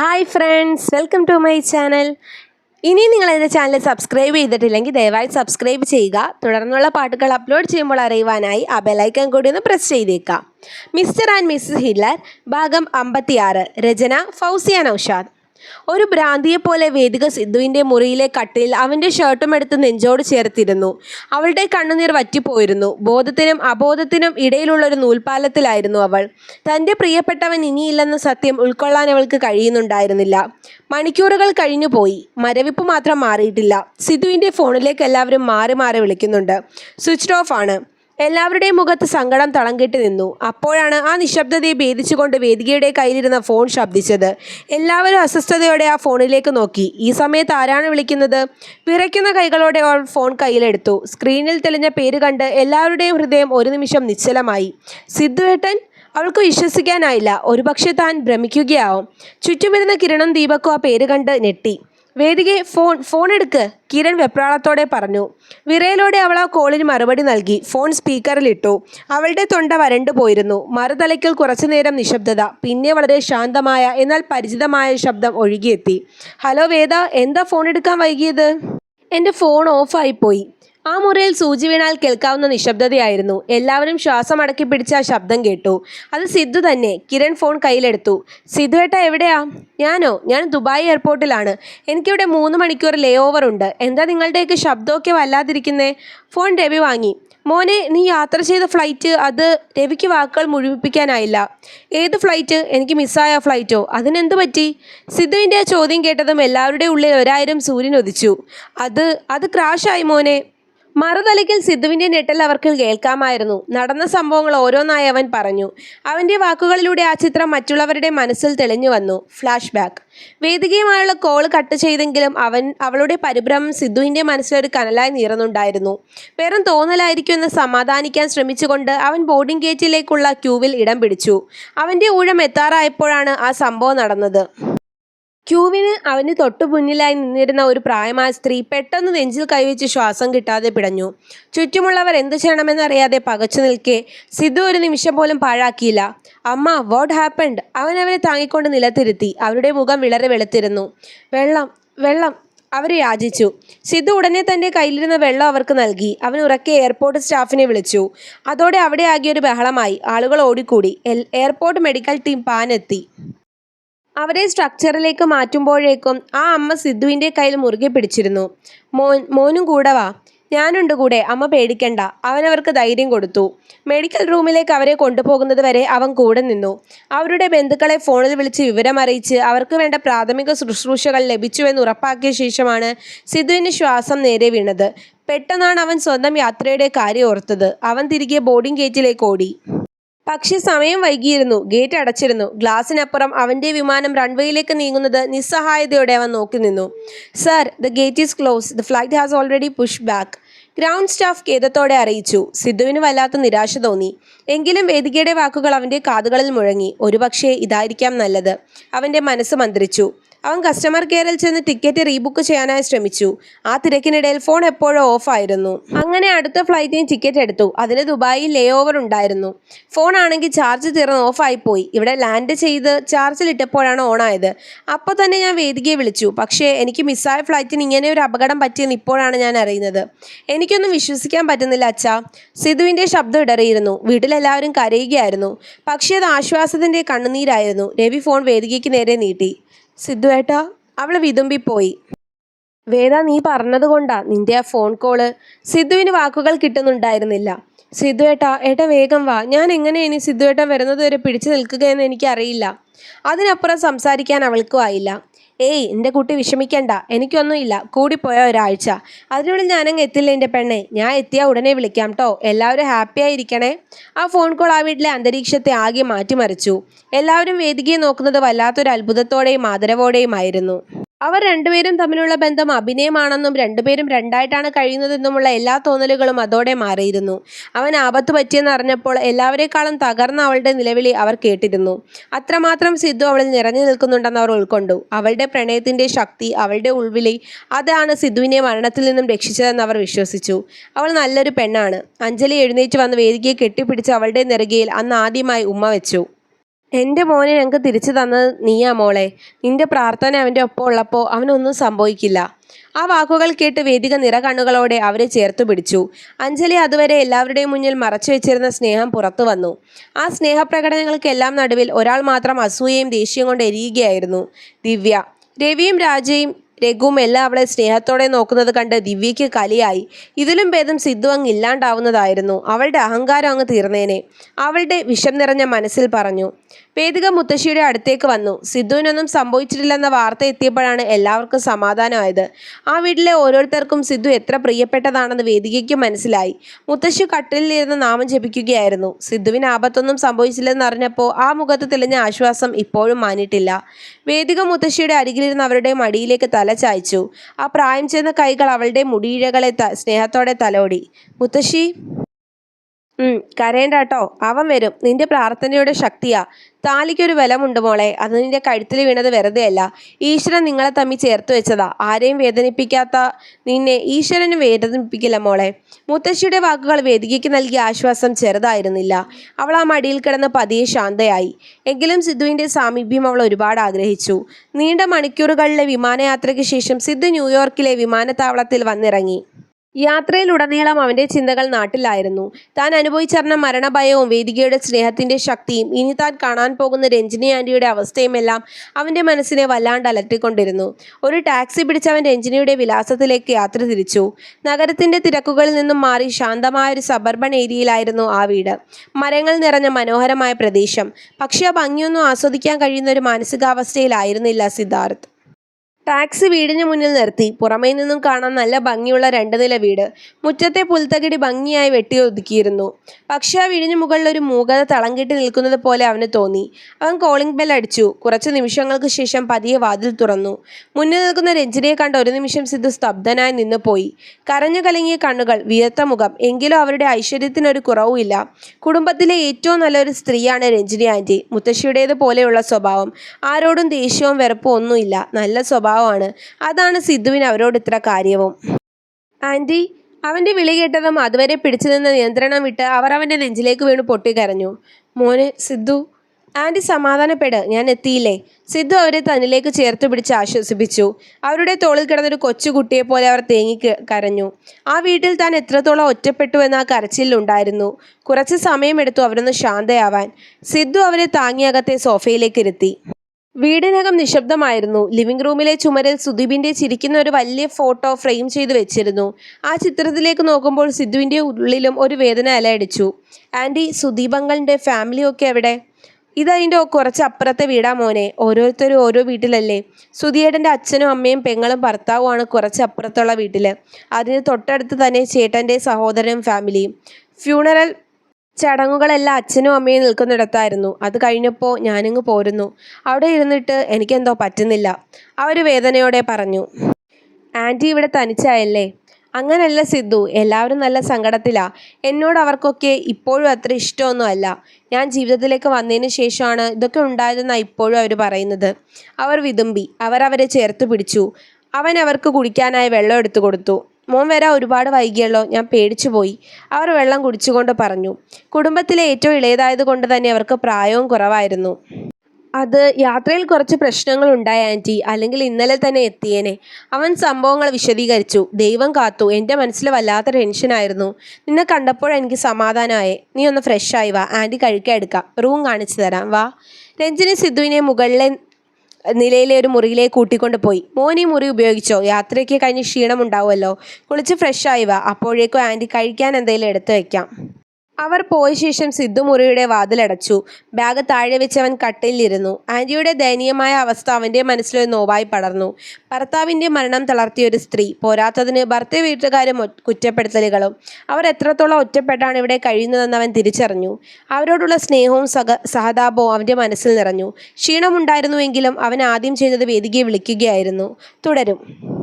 Hi friends welcome to my channel. ഇനി നിങ്ങൾ എന്റെ ചാനൽ സബ്സ്ക്രൈബ് ചെയ്തിട്ടില്ലെങ്കിൽ ദയവായി സബ്സ്ക്രൈബ് ചെയ്യുക. തുടർന്നുള്ള പാട്ടുകൾ അപ്ലോഡ് ചെയ്യുമ്പോൾ അറിയുവാനായി ആ ബെലൈക്കൺ കൂടി ഒന്ന് പ്രസ് ചെയ്തേക്കാം. മിസ്റ്റർ ആൻഡ് മിസ്സസ് ഹിറ്റ്ലർ ഭാഗം അമ്പത്തിയാറ് രചന ഫൗസിയ നൌഷാദ്. ഒരു ഭ്രാന്തിയെപ്പോലെ വേദിക സിദ്ധുവിന്റെ മുറിയിലെ കട്ടിൽ അവന്റെ ഷർട്ടും എടുത്ത് നെഞ്ചോട് ചേർത്തിരുന്നു. അവളുടെ കണ്ണുനീർ വറ്റിപ്പോയിരുന്നു. ബോധത്തിനും അബോധത്തിനും ഇടയിലുള്ള ഒരു നൂൽപാലത്തിലായിരുന്നു അവൾ. തന്റെ പ്രിയപ്പെട്ടവൻ ഇനിയില്ലെന്ന സത്യം ഉൾക്കൊള്ളാൻ അവൾക്ക് കഴിയുന്നുണ്ടായിരുന്നില്ല. മണിക്കൂറുകൾ കഴിഞ്ഞു പോയി. മരവിപ്പ് മാത്രം മാറിയിട്ടില്ല. സിദ്ധുവിന്റെ ഫോണിലേക്ക് എല്ലാവരും മാറി മാറി വിളിക്കുന്നുണ്ട്. സ്വിച്ച് ഓഫ് ആണ്. എല്ലാവരുടെയും മുഖത്ത് സങ്കടം തളം കെട്ടി നിന്നു. അപ്പോഴാണ് ആ നിശബ്ദതയെ ഭേദിച്ചുകൊണ്ട് വേദികയുടെ കയ്യിലിരുന്ന ഫോൺ ശബ്ദിച്ചത്. എല്ലാവരും അസ്വസ്ഥതയോടെ ആ ഫോണിലേക്ക് നോക്കി. ഈ സമയത്ത് ആരാണ് വിളിക്കുന്നത്? വിറയ്ക്കുന്ന കൈകളോടെ അവൾ ഫോൺ കയ്യിലെടുത്തു. സ്ക്രീനിൽ തെളിഞ്ഞ പേര് കണ്ട് എല്ലാവരുടെയും ഹൃദയം ഒരു നിമിഷം നിശ്ചലമായി. സിദ്ധുവേട്ടൻ അവൾക്ക് വിശ്വസിക്കാനായില്ല. ഒരുപക്ഷെ താൻ ഭ്രമിക്കുകയാവും. ചുറ്റുമിരുന്ന കിരണം ദീപക്കും ആ പേര് കണ്ട് ഞെട്ടി. വേദികയെ ഫോൺ ഫോൺ എടുക്ക് കിരൺ വെപ്രാളത്തോടെ പറഞ്ഞു. വിറയലോടെ അവൾ ആ കോളിന് മറുപടി നൽകി. ഫോൺ സ്പീക്കറിൽ ഇട്ടു അവളുടെ തൊണ്ട വരണ്ടു പോയിരുന്നു. മറുതലയ്ക്കൽ കുറച്ചുനേരം നിശബ്ദത പിന്നെ വളരെ ശാന്തമായ എന്നാൽ പരിചിതമായ ശബ്ദം ഒഴുകിയെത്തി. ഹലോ വേദ എന്താ ഫോൺ എടുക്കാൻ വൈകിയത്? എന്റെ ഫോൺ ഓഫായിപ്പോയി ആ മുറിയിൽ സൂചി വീണാൽ കേൾക്കാവുന്ന നിശബ്ദതയായിരുന്നു. എല്ലാവരും ശ്വാസം അടക്കി പിടിച്ച ആ ശബ്ദം കേട്ടു. അത് സിദ്ധു തന്നെ കിരൺ ഫോൺ കയ്യിലെടുത്തു. സിദ്ധു ഏട്ടാ എവിടെയാ? ഞാനോ? ഞാൻ ദുബായ് എയർപോർട്ടിലാണ്. എനിക്കിവിടെ മൂന്ന് മണിക്കൂർ ലേ ഓവർ ഉണ്ട്. എന്താ നിങ്ങളുടെയൊക്കെ ശബ്ദമൊക്കെ വല്ലാതിരിക്കുന്നേ? ഫോൺ രവി വാങ്ങി. മോനെ നീ യാത്ര ചെയ്ത ഫ്ലൈറ്റ് അത് രവിക്ക് വാക്കുകൾ മുഴുവിപ്പിക്കാനായില്ല. ഏത് ഫ്ലൈറ്റ്? എനിക്ക് മിസ്സായ ഫ്ലൈറ്റോ? അതിനെന്ത് പറ്റി? സിദ്ധുവിന്റെ ആ ചോദ്യം കേട്ടതും എല്ലാവരുടെയും ഉള്ളിൽ ഒരായിരം സൂര്യൻ ഒതിച്ചു അത് അത് ക്രാഷായി മോനെ. മറുതലയ്ക്കൽ സിദ്ധുവിന്റെ ഞെട്ടൽ അവർക്ക് കേൾക്കാമായിരുന്നു. നടന്ന സംഭവങ്ങൾ ഓരോന്നായി അവൻ പറഞ്ഞു. അവന്റെ വാക്കുകളിലൂടെ ആ ചിത്രം മറ്റുള്ളവരുടെ മനസ്സിൽ തെളിഞ്ഞു വന്നു. ഫ്ലാഷ് ബാക്ക് വേദികയുമായുള്ള കോൾ കട്ട് ചെയ്തെങ്കിലും അവൻ അവളുടെ പരിഭ്രമം സിദ്ധുവിന്റെ മനസ്സിലൊരു കനലായി നീറുന്നുണ്ടായിരുന്നു വെറും തോന്നലായിരിക്കും എന്ന് സമാധാനിക്കാൻ ശ്രമിച്ചുകൊണ്ട് അവൻ ബോർഡിംഗ് ഗേറ്റിലേക്കുള്ള ക്യൂവിൽ ഇടം പിടിച്ചു. അവന്റെ ഊഴം എത്താറായപ്പോഴാണ് ആ സംഭവം നടന്നത്. ക്യൂവിന് അവന് തൊട്ടു മുന്നിലായി നിന്നിരുന്ന ഒരു പ്രായമായ സ്ത്രീ പെട്ടെന്ന് നെഞ്ചിൽ കൈവച്ച് ശ്വാസം കിട്ടാതെ പിടഞ്ഞു. ചുറ്റുമുള്ളവർ എന്തു ചെയ്യണമെന്നറിയാതെ പകച്ചു നിൽക്കെ സിദ്ധു ഒരു നിമിഷം പോലും പാഴാക്കിയില്ല. അമ്മ വാട്ട് ഹാപ്പൻഡ് അവൻ അവരെ താങ്ങിക്കൊണ്ട് നിലത്തിരുത്തി. അവരുടെ മുഖം വിളറി വെളുത്തിരുന്നു. വെള്ളം വെള്ളം അവർ യാചിച്ചു. സിദ്ധു ഉടനെ തന്റെ കയ്യിലിരുന്ന വെള്ളം അവർക്ക് നൽകി. അവൻ ഉറക്കെ എയർപോർട്ട് സ്റ്റാഫിനെ വിളിച്ചു. അതോടെ അവിടെ ആകിയൊരു ബഹളമായി. ആളുകൾ ഓടിക്കൂടി. എയർപോർട്ട് മെഡിക്കൽ ടീം പാനെത്തി. അവരെ സ്ട്രക്ചറിലേക്ക് മാറ്റുമ്പോഴേക്കും ആ അമ്മ സിദ്ധുവിന്റെ കയ്യിൽ മുറുകെ പിടിച്ചിരുന്നു. മോൻ മോനും കൂടെ വാ. ഞാനുണ്ട് കൂടെ. അമ്മ പേടിക്കണ്ട. അവനവർക്ക് ധൈര്യം കൊടുത്തു. മെഡിക്കൽ റൂമിലേക്ക് അവരെ കൊണ്ടുപോകുന്നത് വരെ അവൻ കൂടെ നിന്നു. അവരുടെ ബന്ധുക്കളെ ഫോണിൽ വിളിച്ച് വിവരം അറിയിച്ച് അവർക്ക് വേണ്ട പ്രാഥമിക ശുശ്രൂഷകൾ ലഭിച്ചുവെന്ന് ഉറപ്പാക്കിയ ശേഷമാണ് സിദ്ധുവിന് ശ്വാസം നേരെ വീണത്. പെട്ടെന്നാണ് അവൻ സ്വന്തം യാത്രയുടെ കാര്യം ഓർത്തത്. അവൻ തിരികെ ബോർഡിംഗ് ഗേറ്റിലേക്ക് ഓടി. പക്ഷേ സമയം വൈകിയിരുന്നു. ഗേറ്റ് അടച്ചിരുന്നു. ഗ്ലാസിനപ്പുറം അവന്റെ വിമാനം റൺവേയിലേക്ക് നീങ്ങുന്നത് നിസ്സഹായതയോടെ അവൻ നോക്കി നിന്നു. Sir the gate is close the flight has already push back ground staff ഖേദത്തോടെ അറിയിച്ചു. സിദ്ധുവിന് വല്ലാത്ത നിരാശ തോന്നി. എങ്കിലും വേദികയുടെ വാക്കുകൾ അവന്റെ കാതുകളിൽ മുഴങ്ങി. ഒരുപക്ഷേ ഇതായിരിക്കാം നല്ലത്. അവന്റെ മനസ്സ് മന്ത്രിച്ചു. അവൻ കസ്റ്റമർ കെയറിൽ ചെന്ന് ടിക്കറ്റ് റീബുക്ക് ചെയ്യാനായി ശ്രമിച്ചു. ആ തിരക്കിനിടയിൽ ഫോൺ എപ്പോഴോ ഓഫായിരുന്നു അങ്ങനെ അടുത്ത ഫ്ലൈറ്റിന് ടിക്കറ്റ് എടുത്തു. അതിന് ദുബായിൽ ലേ ഓവർ ഉണ്ടായിരുന്നു. ഫോൺ ആണെങ്കിൽ ചാർജ് തീർന്ന് ഓഫായി പോയി. ഇവിടെ ലാൻഡ് ചെയ്ത് ചാർജിലിട്ടപ്പോഴാണ് ഓണായത് അപ്പോൾ തന്നെ ഞാൻ വേദികയെ വിളിച്ചു. പക്ഷേ എനിക്ക് മിസ്സായ ഫ്ലൈറ്റിന് ഇങ്ങനെ ഒരു അപകടം പറ്റിയെന്ന് ഇപ്പോഴാണ് ഞാൻ അറിയുന്നത്. എനിക്കൊന്നും വിശ്വസിക്കാൻ പറ്റുന്നില്ല അച്ഛാ. സിധുവിന്റെ ശബ്ദം ഇടറിയിരുന്നു. വീട്ടിലെല്ലാവരും കരയുകയായിരുന്നു. പക്ഷേ അത് ആശ്വാസത്തിന്റെ കണ്ണുനീരായിരുന്നു. രവി ഫോൺ വേദികയ്ക്ക് നേരെ നീട്ടി. സിദ്ധുവേട്ടാ അവൾ വിതുമ്പിപ്പോയി. വേദ നീ പറഞ്ഞതുകൊണ്ടാ നിന്റെ ആ ഫോൺ കോൾ. സിദ്ധുവിന് വാക്കുകൾ കിട്ടുന്നുണ്ടായിരുന്നില്ല. സിദ്ധു ഏട്ട വേഗം വാ. ഞാൻ എങ്ങനെ ഇനി സിദ്ധു ഏട്ടൻ വരുന്നത് വരെ പിടിച്ചു നിൽക്കുകയെന്ന് എനിക്കറിയില്ല. അതിനപ്പുറം സംസാരിക്കാൻ അവൾക്കും ആയില്ല. ഏയ് എന്റെ കുട്ടി വിഷമിക്കണ്ട. എനിക്കൊന്നുമില്ല കൂടിപ്പോയ ഒരാഴ്ച. അതിനുള്ളിൽ ഞാനങ്ങ് എത്തില്ല എന്റെ പെണ്ണെ? ഞാൻ എത്തിയാൽ ഉടനെ വിളിക്കാം കേട്ടോ എല്ലാവരും ഹാപ്പി ആയിരിക്കണേ. ആ ഫോൺ കോൾ ആ വീട്ടിലെ അന്തരീക്ഷത്തെ ആകെ മാറ്റിമറിച്ചു. എല്ലാവരും വേദികയെ നോക്കുന്നത് വല്ലാത്തൊരു അത്ഭുതത്തോടെയും ആദരവോടെയും ആയിരുന്നു അവർ രണ്ടുപേരും തമ്മിലുള്ള ബന്ധം അഭിനയമാണെന്നും രണ്ടുപേരും രണ്ടായിട്ടാണ് കഴിയുന്നതെന്നുമുള്ള എല്ലാ തോന്നലുകളും അതോടെ മാറിയിരുന്നു. അവൻ ആപത്ത് പറ്റിയെന്ന് അറിഞ്ഞപ്പോൾ എല്ലാവരെക്കാളും തകർന്ന അവളുടെ നിലവിളി അവർ കേട്ടിരുന്നു. അത്രമാത്രം സിദ്ധു അവളിൽ നിറഞ്ഞു നിൽക്കുന്നുണ്ടെന്ന് അവർ ഉൾക്കൊണ്ടു. അവളുടെ പ്രണയത്തിന്റെ ശക്തി അവളുടെ ഉൾവിളി അതാണ് സിദ്ധുവിനെ മരണത്തിൽ നിന്നും രക്ഷിച്ചതെന്ന് അവർ വിശ്വസിച്ചു. അവൾ നല്ലൊരു പെണ്ണാണ്. അഞ്ജലി എഴുന്നേറ്റ് വന്ന് വേദികയെ കെട്ടിപ്പിടിച്ച് അവളുടെ നെറുകയിൽ അന്ന് ആദ്യമായി ഉമ്മ വെച്ചു. എന്റെ മോനെ ഞങ്ങൾക്ക് തിരിച്ചു തന്നത് നീയാ മോളെ. നിന്റെ പ്രാർത്ഥന അവന്റെ ഒപ്പം ഉള്ളപ്പോൾ അവനൊന്നും സംഭവിക്കില്ല. ആ വാക്കുകൾ കേട്ട് വേദിക നിറകണ്ണുകളോടെ അവരെ ചേർത്ത് പിടിച്ചു. അഞ്ജലി അതുവരെ എല്ലാവരുടെയും മുന്നിൽ മറച്ചു വെച്ചിരുന്ന സ്നേഹം പുറത്തു വന്നു. ആ സ്നേഹപ്രകടനങ്ങൾക്കെല്ലാം നടുവിൽ ഒരാൾ മാത്രം അസൂയയും ദേഷ്യം കൊണ്ട് എരിയുകയായിരുന്നു. ദിവ്യ. രവിയും രാജയും രഘുവും എല്ലാം അവളെ സ്നേഹത്തോടെ നോക്കുന്നത് കണ്ട് ദിവ്യയ്ക്ക് കലിയായി. ഇതിലും ഭേദം സിദ്ധു അങ്ങ് ഇല്ലാണ്ടാവുന്നതായിരുന്നു. അവളുടെ അഹങ്കാരം അങ്ങ് തീർന്നേനെ. അവളുടെ വിഷം നിറഞ്ഞ മനസ്സിൽ പറഞ്ഞു. വേദിക മുത്തശ്ശിയുടെ അടുത്തേക്ക് വന്നു. സിദ്ധുവിനൊന്നും സംഭവിച്ചിട്ടില്ലെന്ന വാർത്ത എത്തിയപ്പോഴാണ് എല്ലാവർക്കും സമാധാനമായത്. ആ വീട്ടിലെ ഓരോരുത്തർക്കും സിദ്ധു എത്ര പ്രിയപ്പെട്ടതാണെന്ന് വേദികയ്ക്ക് മനസ്സിലായി. മുത്തശ്ശി കട്ടിലിരുന്ന് നാമം ജപിക്കുകയായിരുന്നു. സിദ്ധുവിന് ആപത്തൊന്നും സംഭവിച്ചില്ലെന്ന് അറിഞ്ഞപ്പോൾ ആ മുഖത്ത് തെളിഞ്ഞ ആശ്വാസം ഇപ്പോഴും മാനിട്ടില്ല വേദിക മുത്തശ്ശിയുടെ അരികിലിരുന്ന് അവരുടെ മടിയിലേക്ക് തല ചായ്ച്ചു. ആ പ്രായം ചെന്ന കൈകൾ അവളുടെ മുടിയിഴകളെ സ്നേഹത്തോടെ തലോടി. മുത്തശ്ശി കരയണ്ട കേട്ടോ അവൻ വരും. നിന്റെ പ്രാർത്ഥനയുടെ ശക്തിയാ. താലിക്കൊരു ബലമുണ്ട് മോളെ. അത് നിന്റെ കഴുത്തിൽ വീണത് വെറുതെയല്ല. ഈശ്വരൻ നിങ്ങളെ തമ്മിൽ ചേർത്ത് വെച്ചതാ. ആരെയും വേദനിപ്പിക്കാത്ത നിന്നെ ഈശ്വരന് വേദനിപ്പിക്കില്ല മോളെ. മുത്തശ്ശിയുടെ വാക്കുകൾ വേദികയ്ക്ക് നൽകിയ ആശ്വാസം ചെറുതായിരുന്നില്ല. അവൾ ആ മടിയിൽ കിടന്ന് പതിയെ ശാന്തയായി. എങ്കിലും സിദ്ധുവിന്റെ സാമീപ്യം അവൾ ഒരുപാട് ആഗ്രഹിച്ചു. നീണ്ട മണിക്കൂറുകളിലെ വിമാനയാത്രയ്ക്ക് ശേഷം സിദ്ധു ന്യൂയോർക്കിലെ വിമാനത്താവളത്തിൽ വന്നിറങ്ങി. യാത്രയിലുടനീളം അവന്റെ ചിന്തകൾ നാട്ടിലായിരുന്നു. താൻ അനുഭവിച്ചറിഞ്ഞ മരണഭയവും വേദികയുടെ സ്നേഹത്തിന്റെ ശക്തിയും ഇനി താൻ കാണാൻ പോകുന്ന രഞ്ജിനി ആന്റിയുടെ അവസ്ഥയുമെല്ലാം അവന്റെ മനസ്സിനെ വല്ലാണ്ട് അലട്ടിക്കൊണ്ടിരുന്നു. ഒരു ടാക്സി പിടിച്ചവൻ രഞ്ജിനിയുടെ വിലാസത്തിലേക്ക് യാത്ര തിരിച്ചു. നഗരത്തിന്റെ തിരക്കുകളിൽ നിന്നും മാറി ശാന്തമായ ഒരു സബർബൺ ഏരിയയിലായിരുന്നു ആ വീട്. മരങ്ങൾ നിറഞ്ഞ മനോഹരമായ പ്രദേശം. പക്ഷേ ആ ഭംഗിയൊന്നും ആസ്വദിക്കാൻ കഴിയുന്ന ഒരു മാനസികാവസ്ഥയിലായിരുന്നില്ല സിദ്ധാർത്ഥ്. ടാക്സി വീടിന് മുന്നിൽ നിർത്തി. പുറമേ നിന്നും കാണാൻ നല്ല ഭംഗിയുള്ള രണ്ട് നില വീട്. മുറ്റത്തെ പുൽത്തകിടി ഭംഗിയായി വെട്ടി ഒതുക്കിയിരുന്നു പക്ഷേ ആ വീടിന് മുകളിൽ ഒരു മൂകത തളം കെട്ടി നിൽക്കുന്നത് പോലെ അവന് തോന്നി. അവൻ കോളിംഗ് ബെൽ അടിച്ചു. കുറച്ച് നിമിഷങ്ങൾക്ക് ശേഷം പതിയെ വാതിൽ തുറന്നു. മുന്നിൽ നിൽക്കുന്ന രഞ്ജിനിയെ കണ്ട ഒരു നിമിഷം സിദ്ധു സ്തബ്ധനായി നിന്ന് പോയി. കരഞ്ഞു കലങ്ങിയ കണ്ണുകൾ വിയർത്ത മുഖം എങ്കിലും അവരുടെ ഐശ്വര്യത്തിനൊരു കുറവുമില്ല കുടുംബത്തിലെ ഏറ്റവും നല്ലൊരു സ്ത്രീയാണ് രഞ്ജിനി ആന്റി മുത്തശ്ശിയുടേത് പോലെയുള്ള സ്വഭാവം. ആരോടും ദേഷ്യവും വെറുപ്പും ഒന്നുമില്ല. നല്ല സ്വഭാവമാണ്. അതാണ് സിദ്ധുവിന് അവരോട് ഇത്ര കാര്യവും. ആന്റി അവന്റെ വിളി കേട്ടതും അതുവരെ പിടിച്ചു നിന്ന നിയന്ത്രണം വിട്ട് അവർ അവന്റെ നെഞ്ചിലേക്ക് വീണ് പൊട്ടിക്കരഞ്ഞു മോന് സിദ്ധു. ആന്റി സമാധാനപ്പെട്. ഞാൻ എത്തിയില്ലേ? സിദ്ധു അവരെ തന്നിലേക്ക് ചേർത്ത് പിടിച്ച് ആശ്വസിപ്പിച്ചു. അവരുടെ തോളിൽ കിടന്നൊരു കൊച്ചുകുട്ടിയെ പോലെ അവർ തേങ്ങി കരഞ്ഞു. ആ വീട്ടിൽ താൻ എത്രത്തോളം ഒറ്റപ്പെട്ടു എന്ന ആ കരച്ചിലുണ്ടായിരുന്നു കുറച്ച് സമയമെടുത്തു അവരൊന്ന് ശാന്തയാവാൻ. സിദ്ധു അവരെ താങ്ങിയകത്തെ സോഫയിലേക്ക് ഇരുത്തി. വീടിനകം നിശബ്ദമായിരുന്നു. ലിവിംഗ് റൂമിലെ ചുമരിൽ സുദീപിന്റെ ചിരിക്കുന്ന ഒരു വലിയ ഫോട്ടോ ഫ്രെയിം ചെയ്ത് വെച്ചിരുന്നു. ആ ചിത്രത്തിലേക്ക് നോക്കുമ്പോൾ സിദ്ധുവിന്റെ ഉള്ളിലും ഒരു വേദന അലയടിച്ചു. ആന്റി സുദീപങ്ങളുടെ ഫാമിലിയൊക്കെ എവിടെ? ഇതതിന്റെ കുറച്ച് അപ്പുറത്തെ വീടാ മോനെ. ഓരോരുത്തരും ഓരോ വീട്ടിലല്ലേ. സുധിയേട്ടന്റെ അച്ഛനും അമ്മയും പെങ്ങളും ഭർത്താവുമാണ് കുറച്ച് അപ്പുറത്തുള്ള വീട്ടിൽ അതിന് തൊട്ടടുത്ത് തന്നെ ചേട്ടന്റെ സഹോദരനും ഫാമിലിയും. ഫ്യൂണറൽ ചടങ്ങുകളെല്ലാം അച്ഛനും അമ്മയും നിൽക്കുന്നിടത്തായിരുന്നു. അത് കഴിഞ്ഞപ്പോൾ ഞാനിങ്ങ് പോരുന്നു. അവിടെ ഇരുന്നിട്ട് എനിക്കെന്തോ പറ്റുന്നില്ല. അവർ വേദനയോടെ പറഞ്ഞു ആന്റി ഇവിടെ തനിച്ചായല്ലേ? അങ്ങനല്ല സിദ്ധു എല്ലാവരും നല്ല സങ്കടത്തിലാ. എന്നോട് അവർക്കൊക്കെ ഇപ്പോഴും അത്ര ഇഷ്ടമൊന്നും അല്ല. ഞാൻ ജീവിതത്തിലേക്ക് വന്നതിന് ശേഷമാണ് ഇതൊക്കെ ഉണ്ടായതെന്നാണ് ഇപ്പോഴും അവർ പറയുന്നത്. അവർ വിതുമ്പി അവർ അവരെ ചേർത്ത് പിടിച്ചു. അവൻ അവർക്ക് കുടിക്കാനായി വെള്ളം എടുത്തു കൊടുത്തു. മോൻ വരാൻ ഒരുപാട് വൈകിയല്ലോ ഞാൻ പേടിച്ചു പോയി. അവർ വെള്ളം കുടിച്ചുകൊണ്ട് പറഞ്ഞു. കുടുംബത്തിലെ ഏറ്റവും ഇളയതായത് കൊണ്ട് തന്നെ അവർക്ക് പ്രായവും കുറവായിരുന്നു. അത് യാത്രയിൽ കുറച്ച് പ്രശ്നങ്ങൾ ഉണ്ടായ ആന്റി അല്ലെങ്കിൽ ഇന്നലെ തന്നെ എത്തിയേനെ. അവൻ സംഭവങ്ങൾ വിശദീകരിച്ചു. ദൈവം കാത്തു. എന്റെ മനസ്സിൽ വല്ലാത്ത ടെൻഷനായിരുന്നു നിന്നെ കണ്ടപ്പോഴെനിക്ക് സമാധാനമായി. നീ ഒന്ന് ഫ്രഷ് ആയി വാ. ആന്റി കഴിക്കാൻ എടുക്കാം. റൂം കാണിച്ചു തരാം. വാ. രഞ്ജിനി സിദ്ധുവിനെ മുകളിലെ നിലയിലെ ഒരു മുറിയിലേക്ക് കൂട്ടിക്കൊണ്ട് പോയി. മോൻ മുറി ഉപയോഗിച്ചോ? യാത്രയ്ക്ക് കഴിഞ്ഞ് ക്ഷീണമുണ്ടാവുമല്ലോ. കുളിച്ച് ഫ്രഷ് ആയിവ അപ്പോഴേക്കും ആന്റി കഴിക്കാൻ എന്തെങ്കിലും എടുത്തു വെക്കാം. അവർ പോയ ശേഷം സിദ്ധു മുറിയുടെ വാതിലടച്ചു. ബാഗ് താഴെ വെച്ചവൻ കട്ടിലിരുന്നു ആന്റിയുടെ ദയനീയമായ അവസ്ഥ അവന്റെ മനസ്സിലൊരു നോവായി പടർന്നു. ഭർത്താവിന്റെ മരണം തളർത്തിയ ഒരു സ്ത്രീ പോരാത്തതിന് ഭർത്ത വീട്ടുകാരും കുറ്റപ്പെടുത്തലുകളും. അവർ എത്രത്തോളം ഒറ്റപ്പെട്ടാണ് ഇവിടെ കഴിയുന്നതെന്ന് അവൻ തിരിച്ചറിഞ്ഞു. അവരോടുള്ള സ്നേഹവും സഹ സഹതാപവും അവന്റെ മനസ്സിൽ നിറഞ്ഞു. ക്ഷീണമുണ്ടായിരുന്നുവെങ്കിലും അവൻ ആദ്യം ചെയ്തത് വേദികയെ വിളിക്കുകയായിരുന്നു. തുടരും.